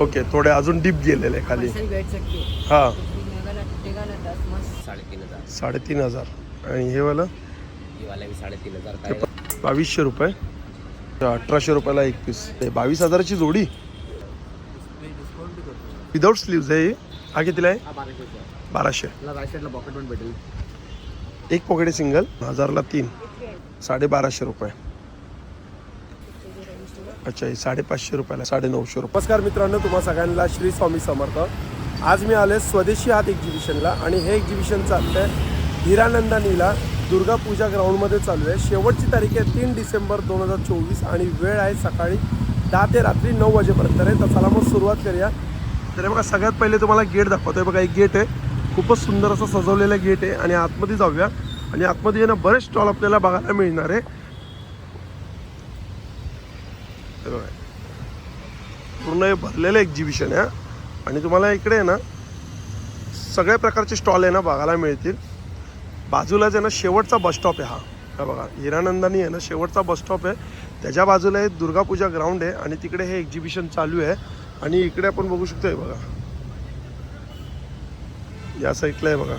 Okay थोडे अजून deep गेलेले आहे खाली. ही बैठ सकते हो. हा कुछ भी नहीं होगा ना टूटेगा ना दस मस्त. साढ़े तीन हजार. साडेतीन हजार. आणि हे वाला? ये वाला भी साढ़े तीन हजार बावीसशे रुपये. अठराशे रुपयाला एक पीस ते बावीस हजाराची जोडी? विदाऊट स्लीव्ज आहे ही. कितीला आहे? बाराशे. एक पॉकेट सिंगल हजारला तीन. साडेबाराशे रुपये. अच्छा हे साडेपाचशे रुपयाला साडे नऊशे रुपये. नमस्कार मित्रांनो तुम्हा सगळ्यांना श्री स्वामी समर्थ. आज मी आले स्वदेशी हात एक्झिबिशनला आणि हे एक्झिबिशन चालतंय हिरानंदानीला दुर्गा पूजा ग्राउंडमध्ये चालू आहे शेवटची तारीख आहे तीन डिसेंबर दोन हजार चोवीस आणि वेळ आहे सकाळी दहा ते रात्री नऊ वाजेपर्यंत आहे. तर चला मग सुरुवात करूया. तर बघा सगळ्यात पहिले तुम्हाला गेट दाखवतोय. बघा एक गेट आहे. खूपच सुंदर असं सजवलेलं गेट आहे. आणि आतमध्ये जाऊया. आणि आतमध्ये ना बरेच स्टॉल आपल्याला बघायला मिळणार आहे. हे बघा. पूर्ण हे भरलेलं एक्झिबिशन आहे आणि तुम्हाला इकडे आहे ना सगळ्या प्रकारचे स्टॉल आहे ना बघायला मिळतील. बाजूलाच आहे ना शेवटचा बस स्टॉप आहे हा. हा बघा हिरानंदानी आहे ना शेवटचा बस स्टॉप आहे. त्याच्या बाजूला हे दुर्गापूजा ग्राउंड आहे आणि तिकडे हे एक्झिबिशन चालू आहे. आणि इकडे आपण बघू शकतो हे बघा. या साईडला आहे बघा.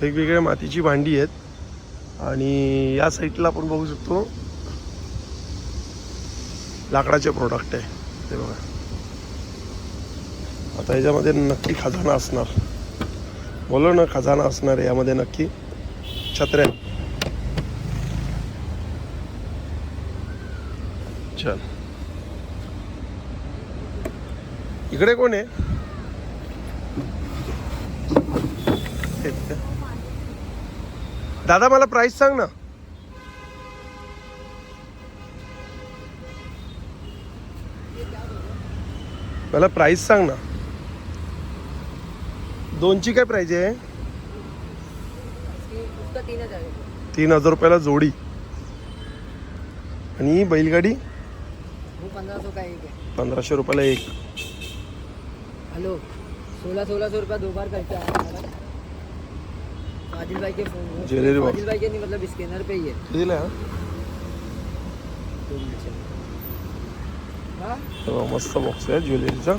वेगवेगळ्या मातीची भांडी आहेत. आणि या साईडला आपण बघू शकतो लाकडाचे प्रोडक्ट आहे. ते बघा. आता याच्यामध्ये नक्की खजाना असणार. बोलो ना खजाना असणार यामध्ये नक्की छत्र्या चल. इकडे कोण आहे? दादा मला प्राइस सांग ना. मला प्राइस सांग ना. दोनची काय प्राइस आहे? तीन हजार है तीन हजार रुपयाला जोडी. आणि बैलगाडी? है पंधराशे रुपयाला एक. हेलो सोलह सोलह सौ रुपया दो बार करके फाजिल भाई के फोन box. फाजिल भाई के नहीं मतलब स्कैनर पे ही है आहे हा? मस्त बॉक्स आहे ज्वेलरीचा.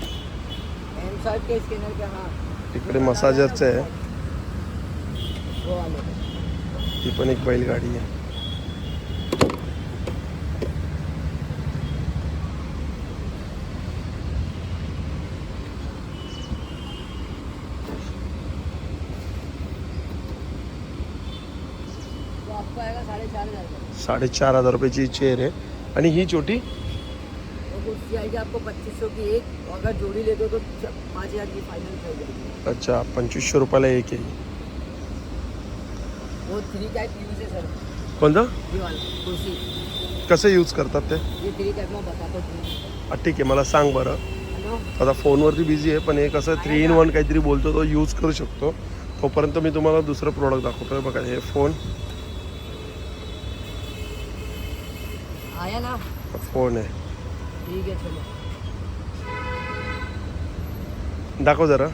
तिकडे इकडे मसाजरचं आहे. ती पण एक बैलगाडी आहे. साडेचार हजार रुपयाची चेअर आहे. आणि ही छोटी कुर्सी आएगी आपको पच्चीस सौ की एक अगर जोड़ी लेते हो तो पाँच हज़ार की फाइनल हो जाएगी। अच्छा पंचवीसशे रुपयाला एक आहे वो थ्री टाइप यूज़ है सर कोणतं ये वाला कुर्सी यूज़ करतात ते? हूँ हा, ठीक आहे मला सांग बरं। आता फोनवरती बिझी आहे पण हे कसं थ्री इन वन काहीतरी बोलतो तो यूज़ करू शकतो. तोपर्यंत मी तुम्हाला दुसरं प्रोडक्ट दाखवतोय. बघा हे फ़ोन आया ना? फ़ोन आहे. ठीक है चलो. दाखव जरा.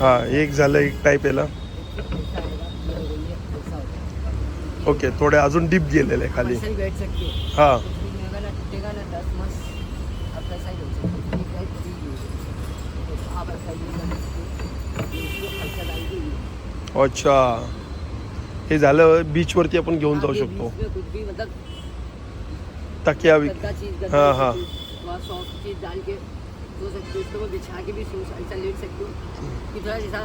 हां एक झालं एक टाईप याला. ओके थोडे अजून डीप गेलेले आहे खाली ही. अच्छा. हे झालं बीचवरती आपण घेऊन जाऊ शकतो. भी तकिया चीज हाँ, हाँ। सॉफ्ट चीज डाल के सो सकते हो उसके बिछा के भी सो ऐसा लेट सकते हो कि थोड़ा जैसा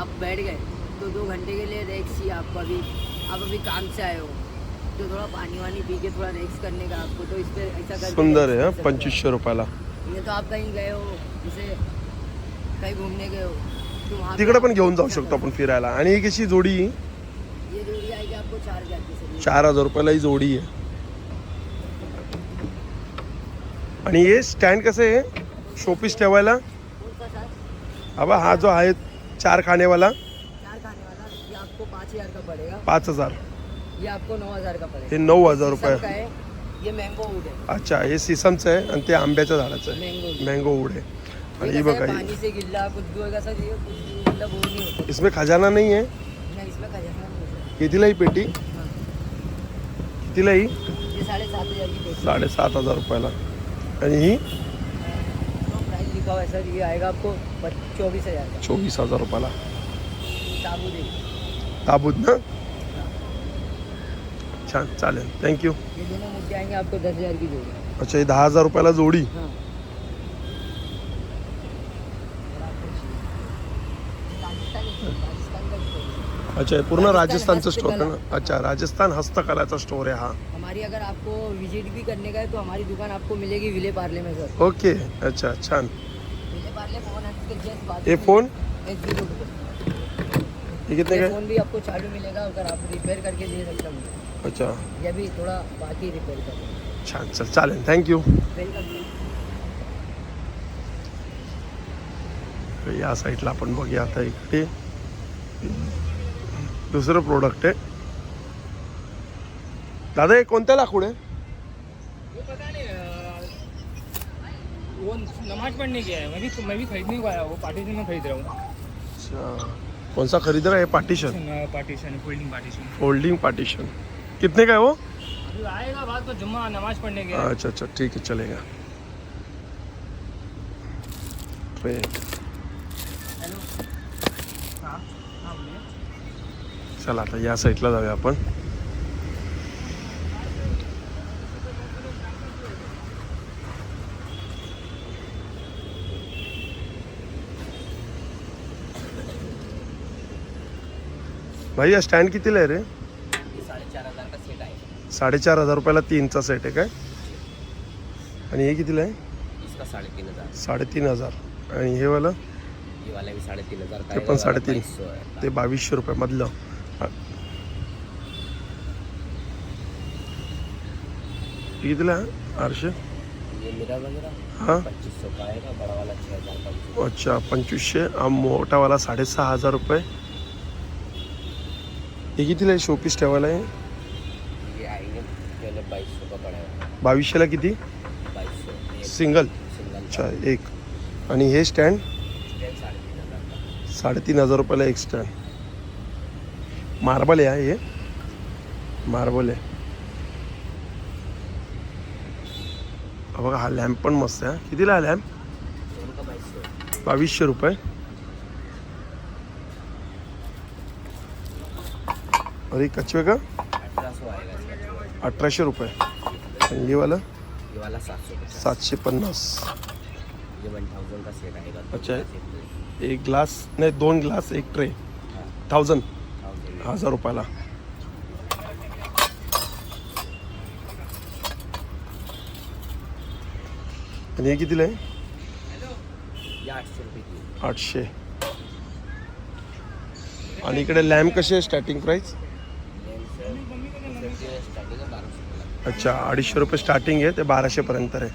आप बैठ गए तो दो घंटे के लिए रेक्स चाहिए आपको अभी आप अभी काम से आए हो तो थोड़ा पानी वानी पी के थोड़ा रेक्स करने का आपको तो इस पर ऐसा करके सुंदर कर हा हो। पंचवीसशे रुपयाला। ये तो आप कहीं गए हो जैसे कहीं घूमने गए हो तिकडे पण घेऊन जाऊ शकतो कर आपण फिरायला. आणि ही कशी जोडी ये जोड़ी आएगी आपको चार हजार की चार हजार रुपयाला ही जोडी आहे. आणि ये स्टँड कसं आहे? शोपीस ठेवायला. अबा हा जो आहे चार खानेवाला. पाच हज़ार हे नऊ हज़ार रुपये. अच्छा ये सिसमचं आहे आणि ते आंब्याच्या झाडाचं आहे. मँगो वूड आहे. आणि हे बघा इसमें खजाना नाही आहे. कितीलाही पेटी? कितीलाही साडेसात हज़ार रुपयाला. आणि ही? प्राइस लिखा हुआ है सर ये आएगा आपको चौबीस हज़ार का. चोवीस हजार रुपयाला. ताबूत ना? छान चालेल. थँक्यू ये दोनों मुद्दे आएंगे आपको दस हज़ार की जोड़ी. अच्छा हे दहा हजार रुपयाला जोडी? हाँ. अच्छा हे पूर्ण राजस्थान राजस्थानचं स्टोर आहे ना? अच्छा राजस्थान हस्तकलाचा स्टोर आहे हा. हमारी अगर आपको विज़िट भी करने का है तो हमारी दुकान आपको मिलेगी विले पार्ले में सर ओके अच्छा छान. विले पार्ले फ़ोन के हे हे कितने ये काय फ़ोन भी आपको चालू मिलेगा अगर आप रिपेयर करके दे सकते हो। अच्छा. ये भी थोड़ा बाकी रिपेयर कर छान चल चालेल थँक्यू वेलकम या साईडला आपण बघूया आता इकडे. दुसरं प्रोडक्ट आहे. दादा हे कोणत्या लाकूड आहे? वो अ, नमाज़ पढ़ने गया है मैं भी मैं भी खरीदने को आया वो पार्टीशन में खरीद रहा हूँ। अच्छा. कौन सा खरीद रहा है? Partition partition folding partition. Folding partition कितने का है वो? अभी आएगा बाद जुम्मा नमाज़ पढ़ने गया अच्छा अच्छा ठीक है चलेगा। चला आता या साईडला जाऊया आपण. भाई या स्टँड कितीला आहे रे? साडेचार हजार रुपयाला तीनचा सेट आहे काय? आणि हे कितीला आहे? साडेतीन हजार. आणि हे वाला? ते पण साडेतीन. ते बावीसशे रुपये मधलं. हा. कितीला आहे हां? अच्छा पंचवीसशे. मोठावाला साडेसहा हजार रुपये. हे कितीला आहे? शोपीस ठेवायला आहे? बावीसशेला किती? सिंगल. अच्छा एक. आणि हे स्टँड? साडेतीन हजार रुपयाला एक स्टँड. मार्बल आहे हे. मार्बल आहे. बघा हा लॅम्प पण मस्त आहे. कितीला हा लॅम्प? बावीसशे रुपये. अरे कचवे का अठराशे रुपये. आणि सातशे पन्नास. अच्छा. एक ग्लास नाही दोन ग्लास एक ट्रे. थाउजंड. हजार रुपयाला. आणि हे कितीला आहे? आठशे. आणि इकडे लॅम्प कशी आहे स्टार्टिंग प्राईस अच्छा अडीचशे रुपये स्टार्टिंग आहे ते बाराशेपर्यंत आहे.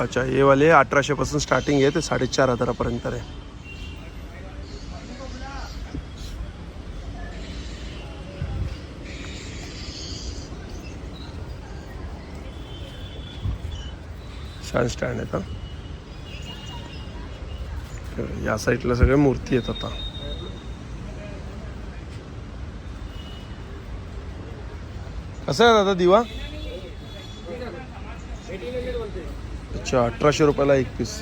अच्छा हे वाले अठराशेपासून स्टार्टिंग आहे ते साडेचार हजारापर्यंत आहे. छान स्टँड आहेत हा. या साईडला सगळ्या मूर्ती आहेत आता. कसं आहे दादा दिवा? अच्छा अठराशे रुपयाला एक पीस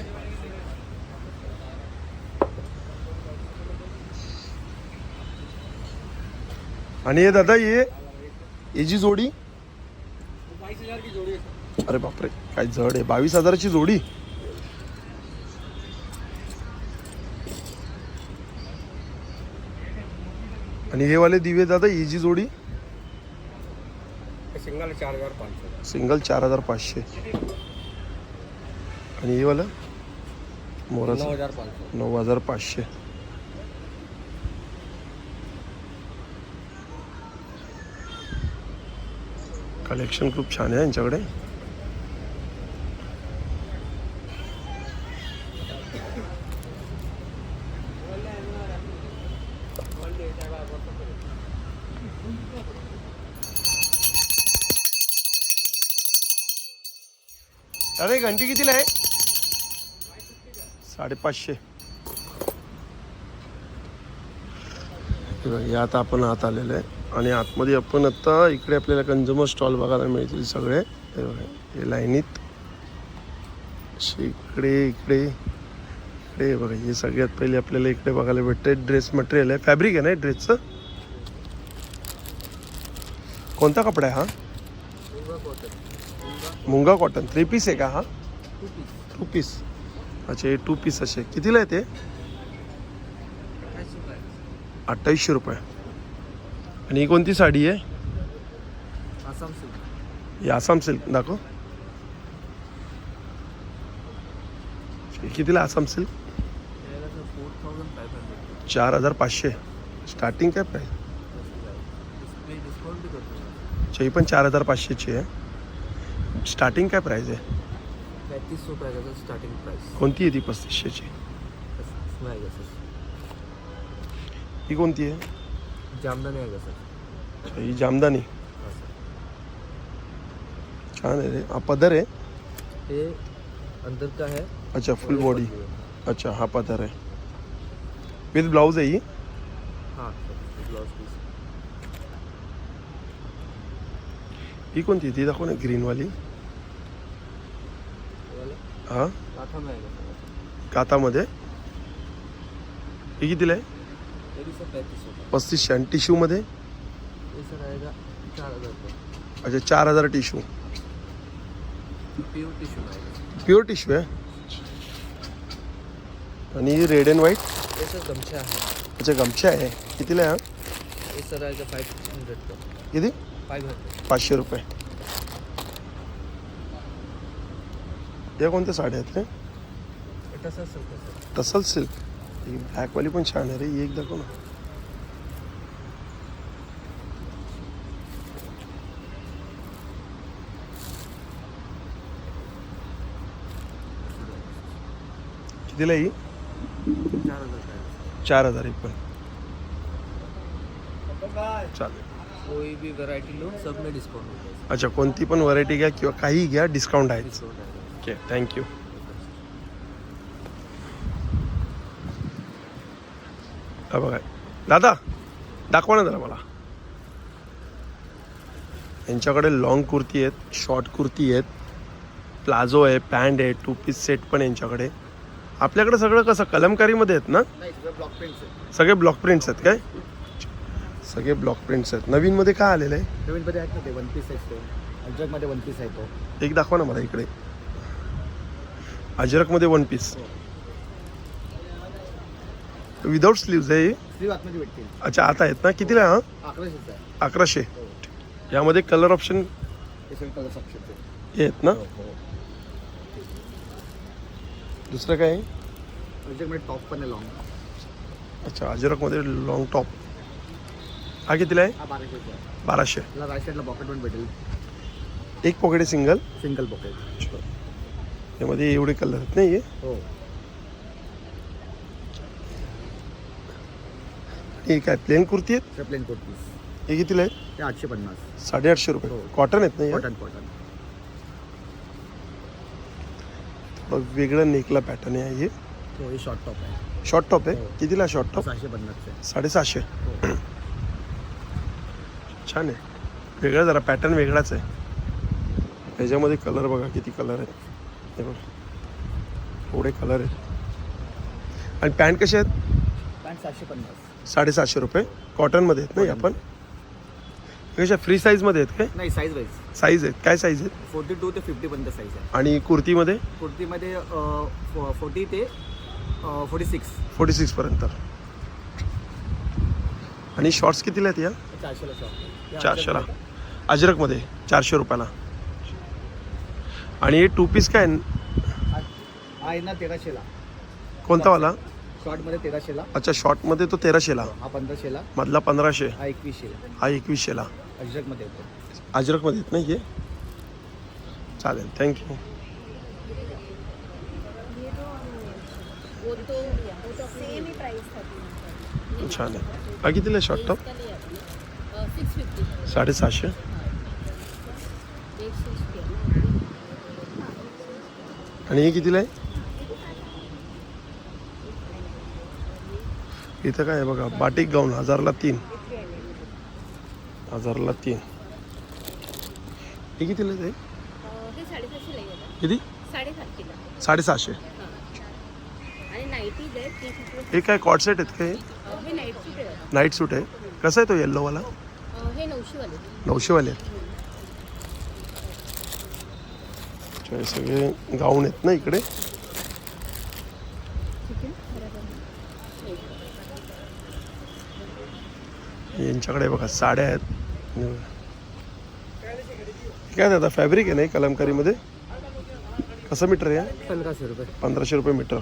आणि हे दादा ये याची जी जोडी? बाईस हज़ार की जोड़ी अरे बापरे काय जड आहे. बावीस हजाराची जोडी. आणि हे वाले दिवे दादा ही जी जोडी? सिंगल चार हज़ार पाँच सौ सिंगल चार हजार पाचशे. आणि हे वाला? मोराचं. नऊ हजार पाचशे. कलेक्शन खूप छान आहे यांच्याकडे. घंटी कितीला आहे? साडेपाचशे. हे आता आपण आत आलेलं आहे. आणि आतमध्ये आपण आता इकडे आपल्याला कंझ्युमर स्टॉल बघायला मिळतील सगळे. हे हे लाईनीत. इकडे इकडे इकडे बघा हे सगळ्यात पहिले आपल्याला इकडे बघायला भेटते ड्रेस मटेरियल आहे. फॅब्रिक आहे ना ड्रेसचं कोणता कपडा आहे हा? मुंगा कॉटन थ्री पीस आहे का हा? टू पीस अच्छा हे टू पीस असे. कितीला आहे ते? अठ्ठावीसशे रुपये. आणि ही कोणती साडी आहे? आसाम सिल्क ही आसाम सिल्क दाखव. कितीला आसाम सिल्क चार हजार पाचशे. स्टार्टिंग काय प्राईस अच्छा ही पण चार हजार पाचशेची आहे. स्टार्टिंग काय प्राईस आहे? पैंतीस सौ का स्टार्टिंग प्राइस कोणती आहे ती पस्तीसशेची? इसमें आएगा सर. ही कोणती आहे? जामदानी आएगा सर. अच्छा, ही जामदानी. हाँ सर. छान आहे रे. हा पदर आहे? ये अंदर का है अच्छा फुल बॉडी अच्छा हा पदर आहे. विथ ब्लाऊज आहे ही? हाँ सर ब्लाउज पीस ही कोणती ती दाखव ना ग्रीनवाली वाला. हा? कातामध्ये? ही कितीला आहे? पस्तीसशे. आणि टिश्यूमध्ये? अच्छा चार हजार tissue. Pure tissue pure tissue आहे? आणि रेड अँड व्हाईट गमछा है अच्छा गमछा आहे. कितीला आहे हा? किती? फाइव हंड्रेड पाचशे रुपये. या कोणत्या साड्या आहेत sir sir sir tussar silk ही ब्लॅकवाली पण छान आहे रे ही एक दाखव ना. कितीला ही? चार हज़ार चार हजार एक पण. चालेल. कोई भी वैरायटी लो सब में डिस्काउंट अच्छा कोणती पण व्हरायटी घ्या किंवा काही घ्या डिस्काउंट आहे. डिस्काउंट आएगा ओके थँक्यू हा बघा दादा दाखवा ना जरा मला. यांच्याकडे लॉंग कुर्ती आहेत शॉर्ट कुर्ती आहेत प्लाझो आहे पॅन्ट आहे टू पीस सेट पण यांच्याकडे. आपल्याकडे सगळं कसं कलमकारीमध्ये आहेत ना? सगळे ब्लॉक प्रिंट्स आहेत. काय? सगळे ब्लॉक प्रिंट्स आहेत. नवीनमध्ये काय आलेलं आहे? नवीनमध्ये आहेत ना ते वन पीस आहेत ते. अजरकमध्ये वन पीस आहे तो. एक दाखवा ना मला इकडे. अजरकमध्ये वन पीस विदाऊट स्लीव्ज आहे हे? स्लीव आतमध्ये भेटतील. अच्छा आता आहेत ना? कितीला हा? अकराशेच आहे. अकराशे. यामध्ये कलर ऑप्शन हे सगळे कलर ऑप्शनचे हे आहेत ना? हो दुसरं काय? आहे टॉप पण आहे लॉंग अच्छा अजरकमध्ये लॉंग टॉप हा कितीला आहे? हा बाराशेचा आहे. बाराशे. त्याला राईट साईडला पॉकेट पण भेटेल. एक पॉकेट आहे सिंगल सिंगल पॉकेट यामध्ये एवढे कलर आहेत. नाही हे. हो हे काय प्लेन कुर्ती आहेत? प्लेन पीस हे कितीला आहे ते आठशे पन्नास. साडेआठशे रुपये. हो. कॉटन आहेत ना हे? कॉटन कॉटन थोडं वेगळं नेकला पॅटर्न आहे हे. तो हे शॉर्ट टॉप आहे. शॉर्ट टॉप आहे? हो. कितीला शॉर्ट टॉप सहाशे पन्नासचे. साडेसहाशे. हो. छान आहे. वेगळा जरा पॅटर्न वेगळाच आहे. त्याच्यामध्ये कलर बघा किती कलर आहेत. हे बघा. थोडे कलर आहेत. आणि पॅन्ट कसे आहेत? पॅन्ट सहाशे पन्नास. साडेसातशे रुपये. कॉटनमध्ये आहेत नाही आपण? कशा फ्री साईजमध्ये आहेत काय? नाही साईज वाईज साईज आहेत. काय साईज आहेत? फोर्टी टू ते फिफ्टीपर्यंत साईज आहे आणि कुर्तीमध्ये? कुर्तीमध्ये फोर्टी ते फोर्टी सिक्स फोर्टी सिक्सपर्यंत आणि शॉर्ट्स कितीला आहेत या? चारशेला शॉप चारशेला. अजरकमध्ये चारशे रुपयाला. आणि हे टू पीस काय? आहे? आहे ना तेराशेला कोणता वाला? शॉर्टमध्ये तेराशेला अच्छा शॉर्टमध्ये तो तेराशेला हा पंधराशेला मधला पंधराशे. हा एकवीसशेला हा एकवीसशेला अजरकमध्ये येतो. अजरकमध्ये येत नाही हे? चालेल थँक्यू ही छान आहे. हा कितीला शॉर्ट टॉप साडेसहाशे एक सिक्सटी आणि हे कितीला आहे? इथं काय आहे बघा बाटिक गाऊन हजारला तीन. हजारला तीन. हे कितीला आहे किती? साडेसहाशे हां हे काय कॉट सेट आहेत का हे? अं, हे नाईट सूट आहे. कसं आहे तो येल्लोवाला हे नऊशेवाले. आहेत अच्छा, हे सगळे गाऊन आहेत ना इकडे. यांच्याकडे बघा साड्या आहेत. काय दादा फॅब्रिक आहे ना कलमकारीमध्ये? कसं मीटर आहे पंधराशे रुपये. पंधराशे रुपये मीटर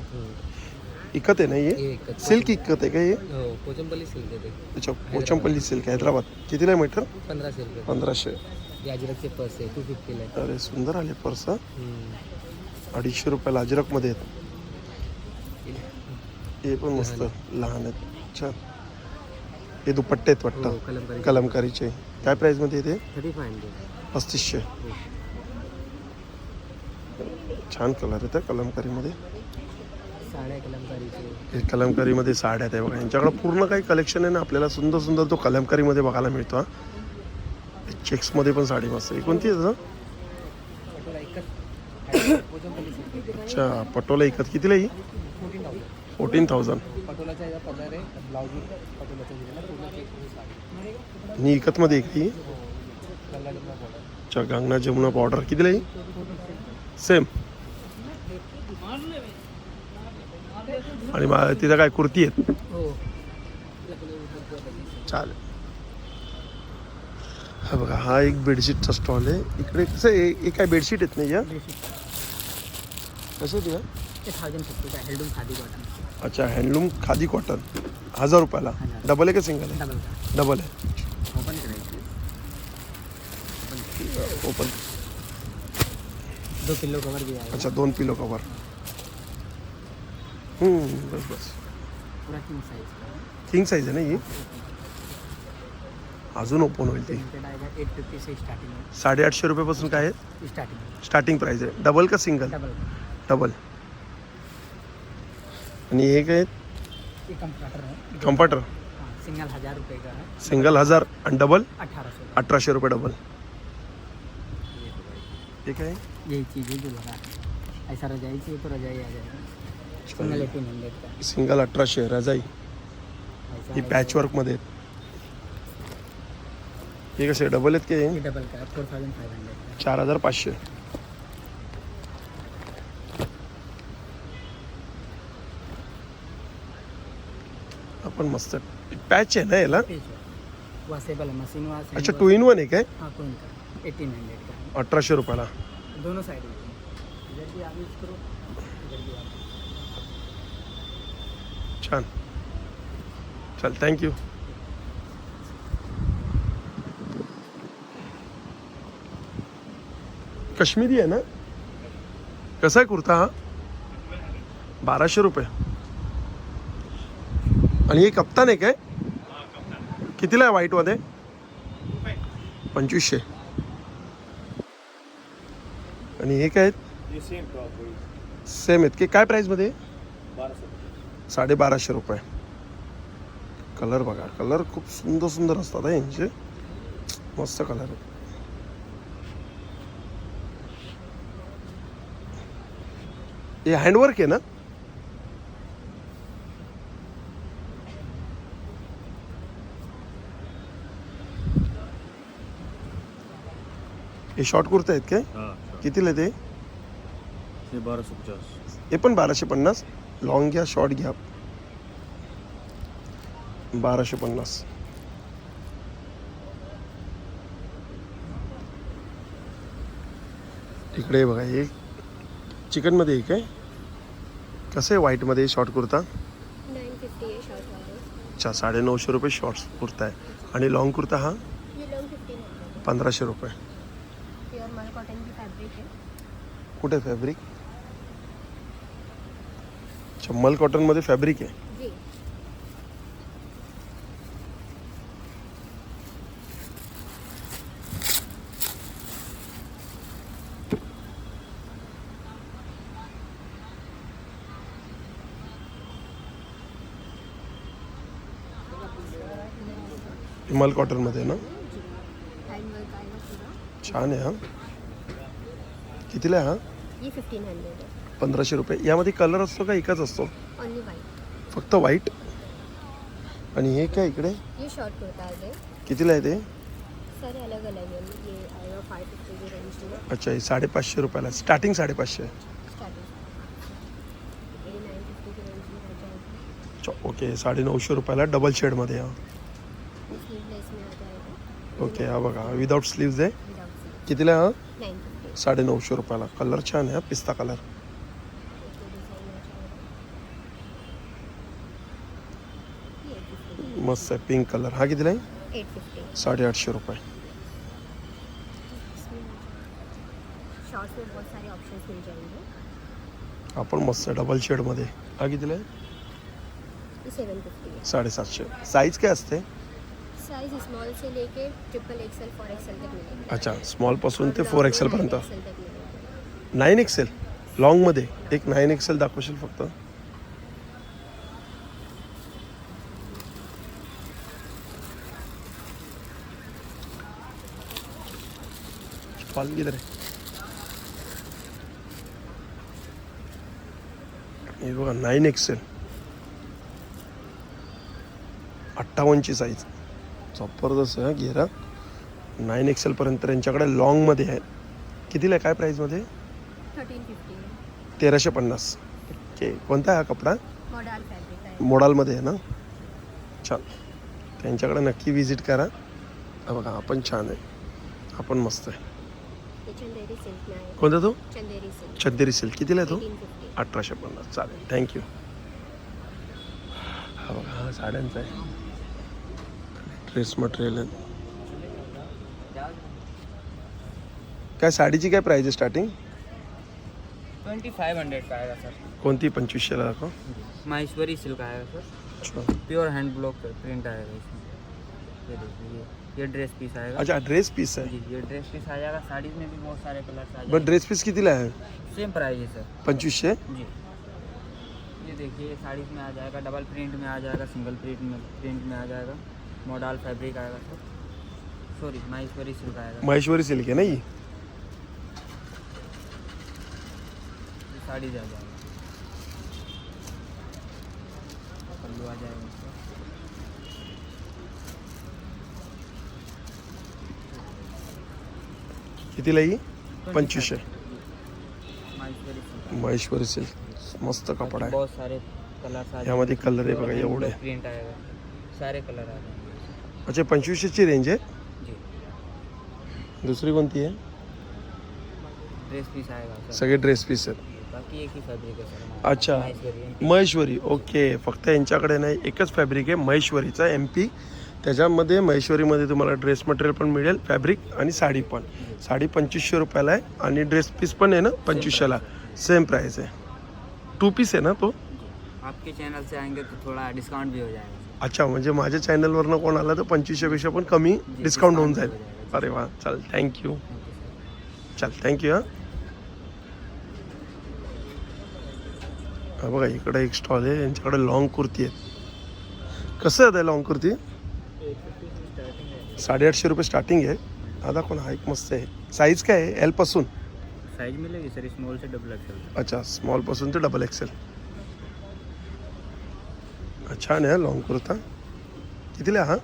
इकत आहे ना हे हे एकच सिल्क इकत आहे का हे हो पोचंपल्ली सिल्क अच्छा पोचमपल्ली सिल्क हैदराबाद. कितीला आहे मीटर? पंधराशे रुपये. पंधराशे. हे अजिरकचे पर्स आहे टू फिफ्टीला आहे. अरे सुंदर आले पर्स हम्म. अडीचशे रुपयाला अजरकमध्ये आहेत. हे पण मस्त लहान आहेत. छान हे दुपट्टे आहेत हो वाटतं कलमकारी. कलमकारीचे. काय प्राईजमध्ये येते थर्टी फाय हंड्रेड. पस्तीसशे. छान कलर आहे त्या कलमकारीमध्ये. हे कलमकारीमध्ये साड्या आहेत हे बघा. यांच्याकडे पूर्ण काही कलेक्शन आहे ना आपल्याला सुंदर सुंदर तो कलमकारीमध्ये बघायला मिळतो हा. चेक्समध्ये पण साडी मस्त आहे. कोणती आहे अच्छा पटोला इकत कितीला ही? Fourteen thousand. आणि इकतमध्ये एक ही? बॉर्डर अच्छा गंगा जमुना बॉर्डर कितीला ही? सेम आणि तिथं काय कुर्ती आहेत? हो. चालेल. हा बघा हा एक बेडशीटचा स्टॉल आहे. इकडे कसं हे काय बेडशीट आहेत नाही या कसं द्या ते थाउजंड फिफ्टीचा हेल्डूम खादी कॉटन अच्छा हँडलूम खादी कॉटन हजार रुपयाला? डबल आहे का सिंगल आहे? डबल आहे. ओपन दो पिल्लो कवर अच्छा दोन पिलो कवर हम्म, बस बस पुरा किंग साईज किंग साईज आहे ना ही. अजून ओपन होईल ती. साडेआठशे रुपयापासून काय आहे? स्टार्टिंग स्टार्टिंग प्राईस आहे. डबल का सिंगल डबल डबल आणि हे काय ये है कम्पार्टर हाँ सिंगल हज़ार रुपये का सिंगल हज़ार आणि डबल अठराशे रुपये डबल हे काय? यही चीज़ है जो लगा है ऐसा रजाई चाहिए तो रजाई आ जाएगा सिंगल एटीन हंड्रेड का? सिंगल अठराशे रजाई ही है पॅचवर्कमध्ये आहेत. हे कसे डबल आहेत की डबल का फोर थाउजेंड फाइव हंड्रेड का चार हजार पाचशे. आपण मस्त पॅच आहे ना याला? मशीन अच्छा टू इन वन आहे काय? हाँ का एटीन हंड्रेड का? अठराशे रुपयाला. दोनों साइड इधर भी आप यूज़ करो इधर भी आप छान चल थँक्यू काश्मीरी आहे ना? कसा आहे कुर्ता हा? बाराशे रुपये. आणि हे कप्तान आहे काय? कितीला आहे व्हाईटमध्ये पंचवीसशे. आणि हे काय आहेत? सेम आहेत. की काय प्राईसमध्ये साडेबाराशे रुपये. कलर बघा. कलर खूप सुंदर सुंदर असतात यांचे. मस्त कलर आहे. हे हँडवर्क आहे ना? हे शॉर्ट कुर्ते आहेत काय? कितीला ते हे? बाराशे पचास. हे पण बाराशे पन्नास. लॉंग घ्या शॉर्ट घ्या. बाराशे पन्नास. इकडे बघा हे चिकनमध्ये आहे. काय कसं आहे व्हाईटमध्ये शॉर्ट कुर्ता? आहे अच्छा साडे नऊशे रुपये शॉर्ट्स कुर्ता आहे. आणि लॉंग कुर्ता हा? पंधराशे रुपये. कुठे फॅब्रिक अच्छा मल कॉटनमध्ये फॅब्रिक आहे जी मल कॉटनमध्ये ना? छान आहे हा. कितीला आहे हा? पंधराशे रुपये. यामध्ये कलर असतो का एकच असतो? ओनली वाइट फक्त व्हाईट आणि हे काय इकडे? ये शॉर्ट कुर्ता कितीला आहे ते? अच्छा हे साडेपाचशे रुपयाला. स्टार्टिंग साडेपाचशे. ओके साडेनऊशे रुपयाला डबल शेडमध्ये हा ये स्लीवलेस में आ जाएगा ओके हा बघा. विदाउट स्लीव्ज आहे. विदाउट स्लीव कितीला आहे हा? नाइन फिफ्टी साडेनऊशे रुपयाला. कलर छान आहे हा, पिस्ता कलर डिज़ाइन आ जाएगा ये एट फिफ्टी मस्त आहे पिंक कलर हा कितीला आहे? एट फिफ्टी साडेआठशे रुपये. शॉर्ट्स में बहुत सारे ऑप्शंस मिल जाएंगे हा पण मस्त आहे डबल शेडमध्ये हा कितीला आहे? ये सेवन फिफ्टी है साडेसातशे. साईज काय असते? साइज स्मॉल से लेके ट्रिपल एक्सएल फोर एक्सएल तक मिलेगा। अच्छा स्मॉलपासून ते फोर एक्सेलपर्यंत एक्सएल तक मिलेगा। नाईन एक्सेल लॉंगमध्ये एक नाईन एक्सेल दाखवशील फक्त? पाल किधर आहे? हे बघा नाईन एक्सेल अठ्ठावन्नची साईज जबरदस्त आहे घेरा नाईन एक्सेलपर्यंत यांच्याकडे लॉंगमध्ये आहे. कितीला आहे? काय प्राईजमध्ये तेराशे पन्नास. ओके कोणता आहे हा कपडा? मोडालमध्ये आहे. ना? छान. त्यांच्याकडे नक्की विजिट करा. बघा हा पण छान आहे. हा पण मस्त आहे. कोणता तो? चंदेरी सिल्क कितीला आहे तो? अठराशे पन्नास. चालेल. थँक्यू हा बघा हा साड्यांचा आहे. ड्रेस मटेरियल आहे काय साडीची काय प्राइस आहे स्टार्टिंग ट्वेंटी फाइव हंड्रेड का आएगा सर। कोणती पंचवीसशेला दाखव माहेश्वरी सिल्क आएगा सर। अच्छा। प्योर हैंड ब्लॉक प्रिंट आएगा इसमें। ये देखिए ये ये ड्रेस पीस आएगा। अच्छा ड्रेस पीस आहे जी ये ड्रेस पीस आ जाएगा। साड़ीज में भी बहुत सारे कलर्स आ बट जाएँगे। ड्रेस पीस कितीला आहे सेम प्राइस है सर। पंचवीसशे जी। ये देखिए साड़ीज में आ जाएगा डबल प्रिंट में आ जाएगा सिंगल प्रिंट में प्रिंट में आ जाएगा। मॉडल फैब्रिक आएगा सर। सॉरी माहेश्वरी सिल्क आएगा। महेश्वरी सिल्क है ना ये? साड़ीज आ जाएगा। पल्लू आ जाएगा इसका। कितीला ही। पंचवीसशे महेश्वरी सिल्क। मस्त कपडा आहे बहुत सारे आ यामध्ये कलर आहे बघा एवढे. प्रिंट आएगा। सारे कलर आ जाएँगे। अच्छा पंचवीसशेची रेंज आहे? दुसरी कोणती आहे? ड्रेस पीस सर सगळे ड्रेस पीस आहेत. बाकी एक ही फैब्रिक सर. अच्छा. माहेश्वरी ओके. फक्त यांच्याकडे नाही एकच फॅब्रिक आहे महेश्वरीचा एम पी त्याच्यामध्ये महेश्वरीमध्ये तुम्हाला ड्रेस मटेरियल पण मिळेल फॅब्रिक आणि साडी पण. साडी पंचवीसशे रुपयाला आहे आणि ड्रेस पीस पण आहे ना पंचवीसशेला. सेम प्राईस आहे. टू पीस आहे ना तो? आपके चैनल से आएंगे तो थोड़ा डिस्काउंट भी हो जाएगा. अच्छा म्हणजे माझ्या चॅनलवरनं कोण आलं तर पंचवीसशेपेक्षा पण कमी डिस्काउंट होऊन जाईल. अरे वा चल थँक्यू. चल थँक्यू हां. बघा इकडे एक स्टॉल आहे यांच्याकडे लॉंग कुर्ती आहेत. कसं आहे लॉंग कुर्ती? साडेआठशे रुपये स्टार्टिंग आहे. दाखव ना हा एक मस्त आहे. साईज काय आहे? एलपासून? साइज मिलेगी सर स्मॉल से डबल एक्सएल अच्छा स्मॉलपासून ते डबल एक्सेल छान आहे लॉंग कुर्ता. कितीला हा?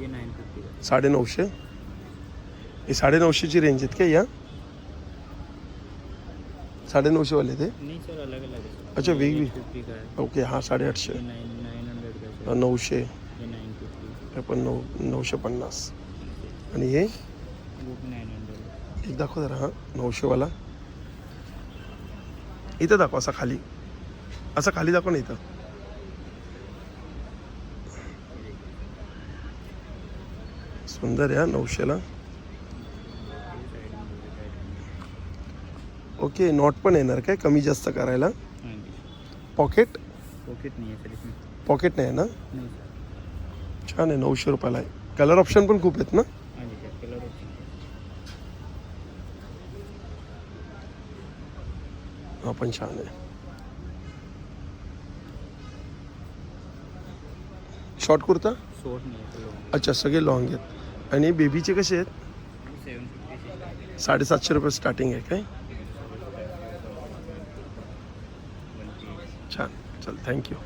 ये नाइन फिफ्टी साडे नऊशे ही साडे नऊशेची रेंज आहेत का या? साडे नऊशेवाले ते? नहीं सर अलग अलग है अच्छा वेगळी. फिफ्टी का है ओके हा साडेआठशे. ये नाइन नाइन हंड्रेड का है हा, नऊशे. ये नाइन फिफ्टी हे पण नऊ नऊशे पन्नास आणि हे? वो भी नाइन हंड्रेड एक दाखव जरा हा नऊशेवाला. इथं दाखव असा खाली. असा खाली दाखव ना इथं. सुंदर आहे हा नऊशेला. ओके नॉट पण येणार काय? कमी जास्त करायला? पॉकेट पॉकेट नहीं पॉकेट नाही ना? छान आहे नऊशे रुपयाला आहे. कलर ऑप्शन पण खूप आहेत ना? हाँ पण छान आहे. शॉर्ट कुर्ता? अच्छा सगळे लॉंग आहेत. आणि बेबीचे कसे आहेत? साडेसातशे रुपये स्टार्टिंग आहे काय? छान. चल थँक्यू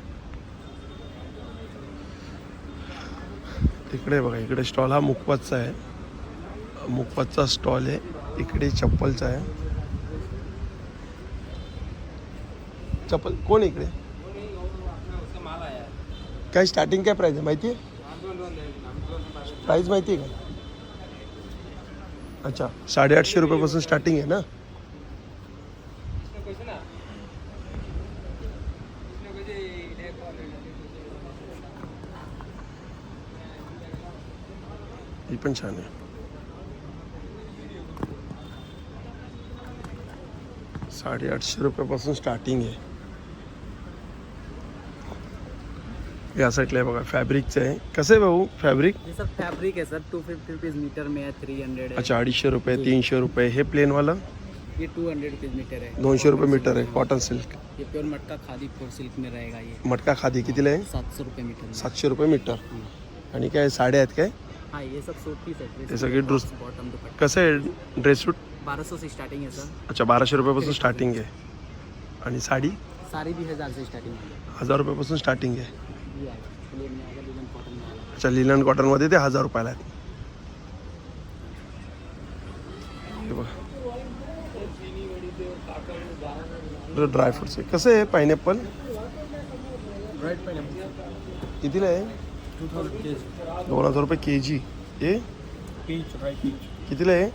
तिकडे बघा इकडे स्टॉल हा मुखपातचा आहे. मुखपातचा स्टॉल आहे. इकडे चप्पलचा आहे. चप्पल कोण इकडे? काय स्टार्टिंग काय प्राईज आहे माहिती आहे? प्राईस माहिती आहे का? अच्छा साडेआठशे रुपयापासून स्टार्टिंग आहे ना? ही पण छान आहे. साडेआठशे रुपयापासून स्टार्टिंग आहे. या साईडला बघा फॅब्रिकचं आहे कसं आहे भाऊ फॅब्रिक ये सब फैब्रिक है sir two fifty rupees metre में है थ्री हंड्रेड है। अच्छा अडीचशे रुपये तीनशे रुपये हे प्लेनवालं ये टू हंड्रेड रुपीज़ मीटर है। दोनशे रुपये मीटर आहे कॉटन सिल्क ये प्योर मटका खादी फोर सिल्क में रहेगा ये। मटका खादी कितीला आहे सात सौ रुपये मीटर में। सातशे रुपये मीटर आणि काय साड्या आहेत काय हाँ? ये सब सूट पीस है सगळे ड्रेस बॉटम दुपट्टा। कसं आहे ड्रेस सूट बारह सौ से स्टार्टिंग है सर। अच्छा बाराशे रुपयापासून स्टार्टिंग आहे आणि साडी? साड़ी भी हज़ार से स्टार्टिंग है। हज़ार रुपयापासून स्टार्टिंग आहे अच्छा लिनन कॉटनमध्ये ते हजार रुपयाला आहेत. ड्रायफ्रुट्स आहे. कसं आहे पायनॅपल कितीला आहे? दोन हजार रुपये के जी हे कितीला आहे?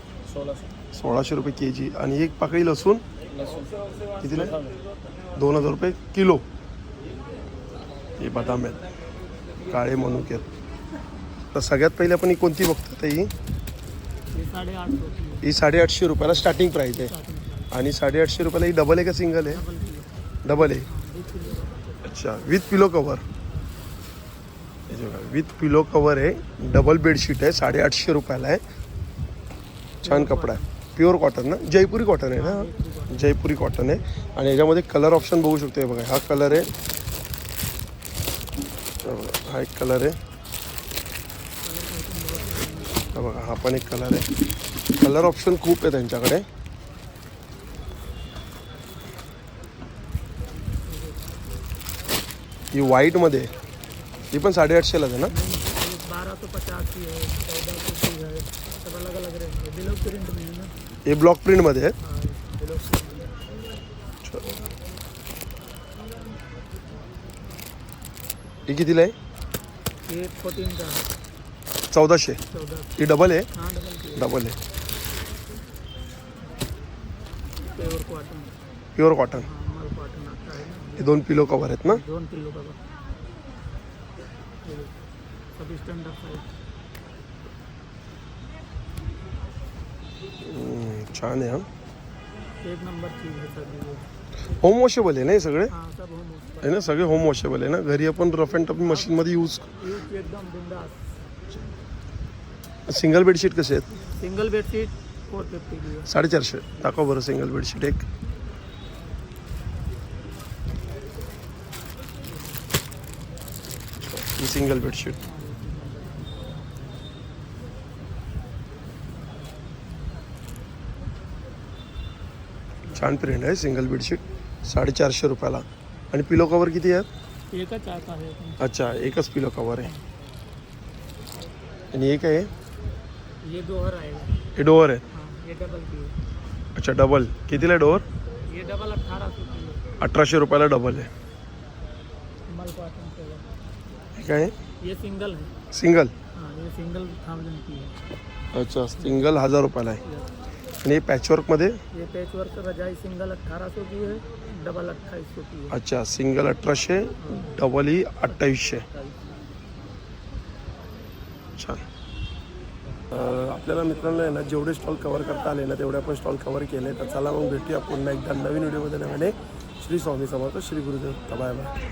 सोळाशे. रुपये के जी आणि एक पाकळी लसूण. कितीला आहे? दोन हजार रुपये किलो. हे बदाम आहेत. काळे मनुके आहेत तर सगळ्यात पहिले आपण ही कोणती बघतो आता ही? ही साडेआठशे रुपयाला स्टार्टिंग प्राईस आहे. आणि साडेआठशे रुपयाला ही डबल आहे. का सिंगल आहे डबल आहे अच्छा with pillow cover with pillow cover आहे. डबल बेडशीट आहे. साडेआठशे रुपयाला आहे. छान कपडा आहे. प्युअर कॉटन ना? जयपुरी कॉटन आहे ना? जयपुरी कॉटन आहे. आणि याच्यामध्ये कलर ऑप्शन बघू शकतो बघा. हा कलर आहे. हा एक कलर आहे. हा बघा हा पण एक कलर आहे. कलर ऑप्शन खूप आहे त्यांच्याकडे. ही व्हाईटमध्ये आहे. ही पण साडेआठशेलाच आहे ना? ना हे ब्लॉक प्रिंटमध्ये आहे हे प्रिंट कितीला आहे? चौदाशे. चौदह ही डबल आहे? हाँ डबल डबल आहे. प्योर कॉटन प्युअर कॉटन हाँ माल कॉटन आता है ना हे दोन पिलो कवर आहेत ना? दोन किलो का बा- ये सब स्टैंडर्ड साइज हम्म, छान आहे हा. एक नंबर चीज़ है सर ये होम वॉशेबल आहे ना हे सगळे? हाँ सब होम आहे ना सगळे होम वॉशेबल आहे ना? घरी आपण रफ अँड टफ मशीनमध्ये यूज ये एकदम बिंदास. सिंगल बेडशीट कसे आहेत? सिंगल बेडशीट फोर फिफ्टी की है साडेचारशे. दाखवा बरं सिंगल बेडशीट एक. सिंगल बेडशीट छान प्रिंट आहे सिंगल बेडशीट साडेचारशे रुपयाला. आणि पिलो कवर किती आहेत? एकच आता है अच्छा एकच पिलो कवर आहे. आणि एक आहे? हे डोअर आहे. हाँ अच्छा डबल कितीला डोअर ये डबल अठराशे रुपयाला डबल आहे. काय आहे ये सिंगल है सिंगल हाँ ये सिंगल थाउजेंड की है अच्छा सिंगल हजार रुपयाला आहे. आणि पॅचवर्कमध्ये ये पैच वर्क रजाई सिंगल अट्ठारह सौ की है डबल अट्ठाईस सौ की है अच्छा सिंगल अठराशे डबल ही अठ्ठावीसशे. छान. अं, आपल्याला मित्रांनो आहे ना जेवढे स्टॉल कवर करता आले ना तेवढे आपण स्टॉल कवर केले. तर चला मग भेटूया पुन्हा एकदा नवीन व्हिडिओमध्ये नव्याने. श्री स्वामी समर्थ श्री गुरुदेव. Bye bye